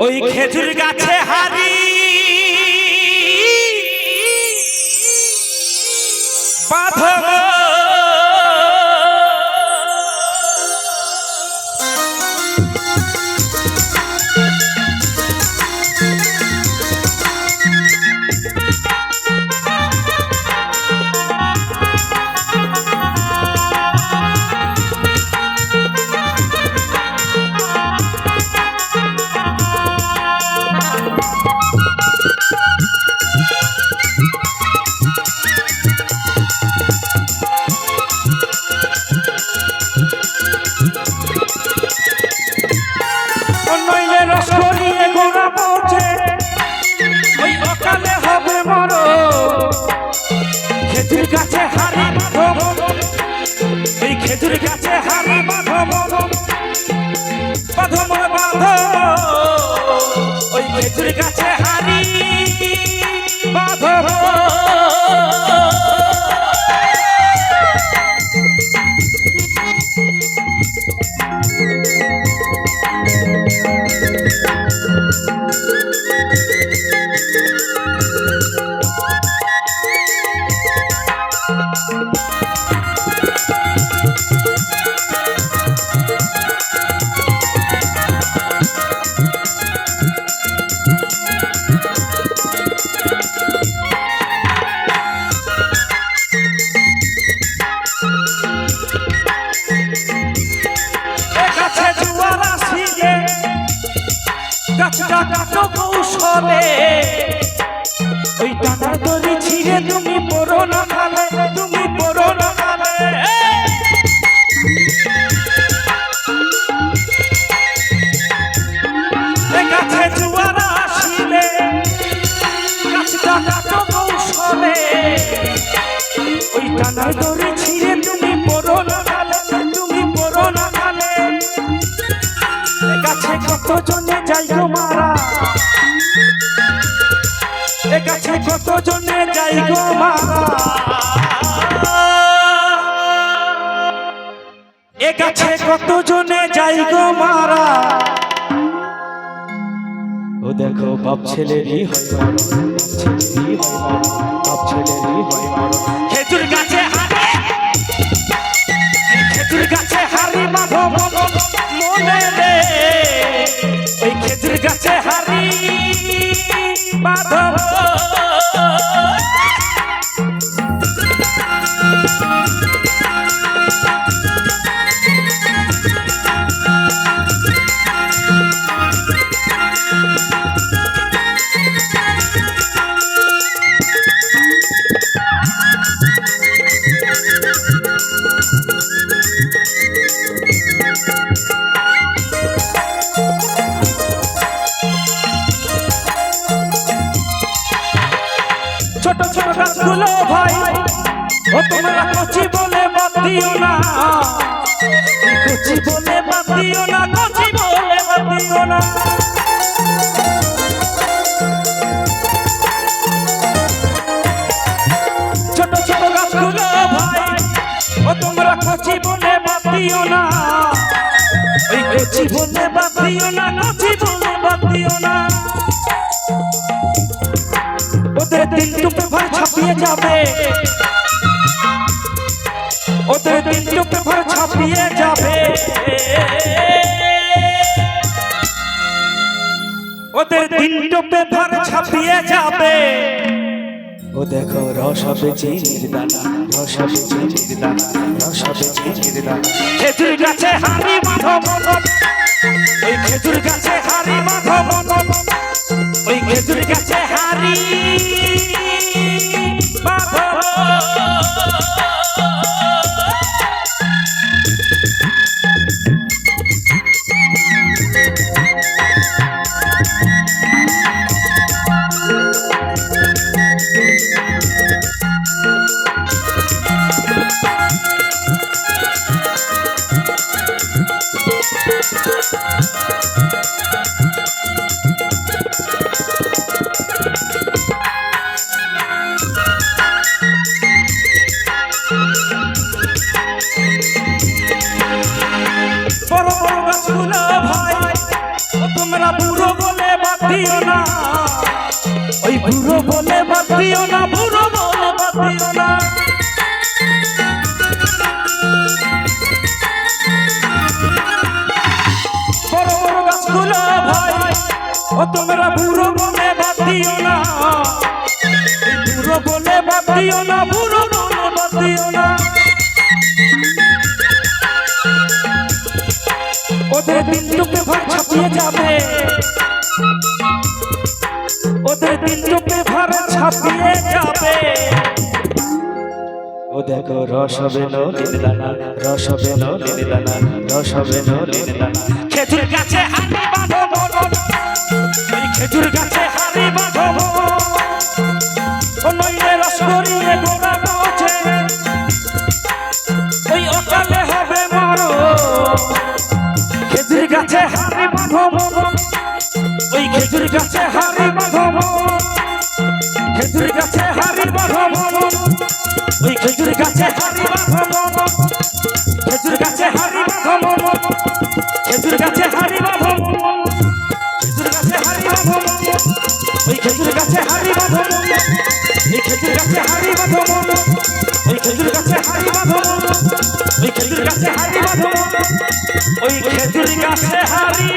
ওই খেজুর গাছে হারি। বাঁধব। খেজুর গাছে হারি এই খেজুর গাছে হারি বাঁধব বাঁধব বাঁধব ওই খেজুর গাছে হারি বাঁধব এ কাটো কৌশলে। ওই টানার দড়ি ছিঁড়ে তুমি পড়ো গাছে কত জনে যাই গো মা? এ কাছে কত জনে যাই গো মারা ও দেখো, বাপ ছেলেরই হয় বাপ, ছেলেরই হয় বাপ ছেলেরই হয় তোমরা কচি বলে বাদ না কচি বলে না না। ছোট ছোট গাছগুলো ভাই, ও তোমরা কচি বলে বাদ দিও না। ওই কচি বলে বাদ দিও না কচি বলে বাদ দিও না। ওদের দিন টুপে ভর ছাপিয়ে যাবে। ওদের দিন টুপে ভর ছাপিয়ে যাবে। ওদের দিন টুপে ভর ছাপিয়ে যাবে। ও দেখো রস হবে চিনির দানা রস হবে চিনির দানা রস হবে চিনির দানা। খেজুর গাছে হারি মাধব ওই খেজুর গাছে হারি মাধব ওই খেজুর গাছে হারি তোমরা বুড়ো বলে বাদ দিও না। ওই বুড়ো বলে বাদ না, বুড়ো বলে বাদ না। বড় বড় গাছগুলো ভাই ও তোমরা বুড়ো বলে বাদ দিও না। বুড়ো বলে বাদ না, বুড়ো বলে বাদ না। ওদের বিন্দু পেপার ছাপিয়ে যাবে। ওদের বিন্দু পেপার ছাপিয়ে যাবে ও দেখো রস হবে নীল দানা রস হবে নীল দানা রস হবে নীল দানা খেজুর গাছে হাড়ি বাঁধো খেজুর গাছে হাড়ি বাঁধো ও নইলে রস করিয়ে গোড়া খেজুর গাছে বাঁধো মরণ খেজুর গাছে বাঁধো মরণ ওই খেজুর গাছে বাঁধো মরণ খেজুর গাছে বাঁধো মরণ খেজুর গাছে বাঁধো মরণ খেজুর গাছে বাঁধো মরণ ওই খেজুর গাছে বাঁধো মরণ এই খেজুর গাছে বাঁধো মরণ ওই খেজুর গাছে বাঁধো মরণ ওই খেজুর গাছে বাঁধো মরণ ওই খেজুর গাছে হাড়ি